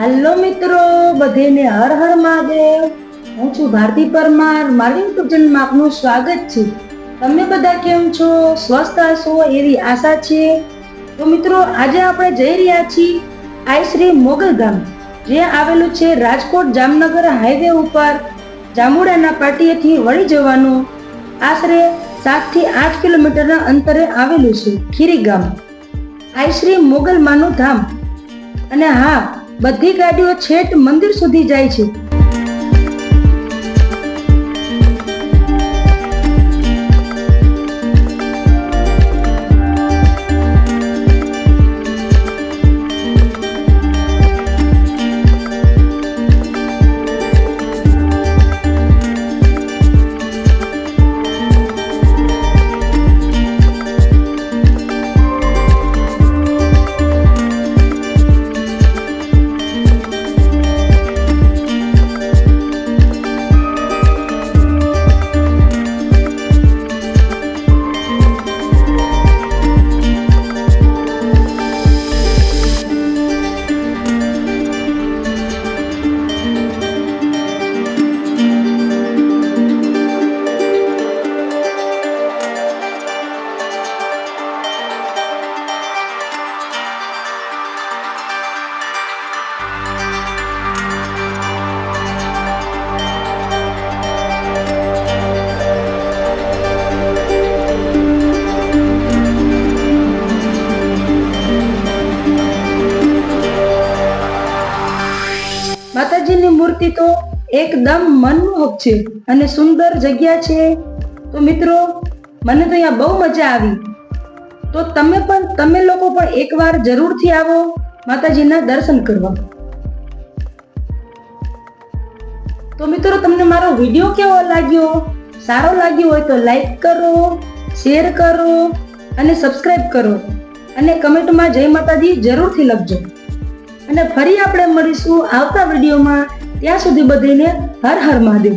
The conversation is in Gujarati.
હેલો મિત્રો, બધેને હર હર મહાદેવ. હું છું ભારતી પરમાર. મારી યુટ્યુબ આપનું સ્વાગત છે. તમે બધા કેમ છો? સ્વસ્થ હશો એવી આશા છે? તો મિત્રો, આજે આપણે જઈ રહ્યા છીએ આઈ શ્રી મોગલધામ જે આવેલું છે રાજકોટ જામનગર હાઈવે ઉપર. જામુડાના પાટીએથી વળી જવાનું. આશરે સાતથી આઠ કિલોમીટરના અંતરે આવેલું છે ખીરી ગામ. આઈ શ્રી મોગલ માનું ધામ. અને હા બધી ગાડીઓ છેટ મંદિર સુધી જાય છે. માતાજીની મૂર્તિ તો એકદમ મનમોહક છે અને સુંદર જગ્યા છે. તો મિત્રો, મને તો અહીંયા બહુ મજા આવી. તો તમે પણ, તમે લોકો પણ એકવાર જરૂરથી આવો માતાજીના દર્શન કરવા. તો મિત્રો, તમને મારો વીડિયો કેવો લાગ્યો? સારો લાગ્યો હોય તો લાઈક કરો, શેર કરો અને સબસ્ક્રાઈબ કરો. અને કમેન્ટમાં જય માતાજી જરૂરથી લખજો. અને ફરી આપણે મળીશું આવતા વિડીયોમાં. ત્યાં સુધી બધીને હર હર મહાદેવ.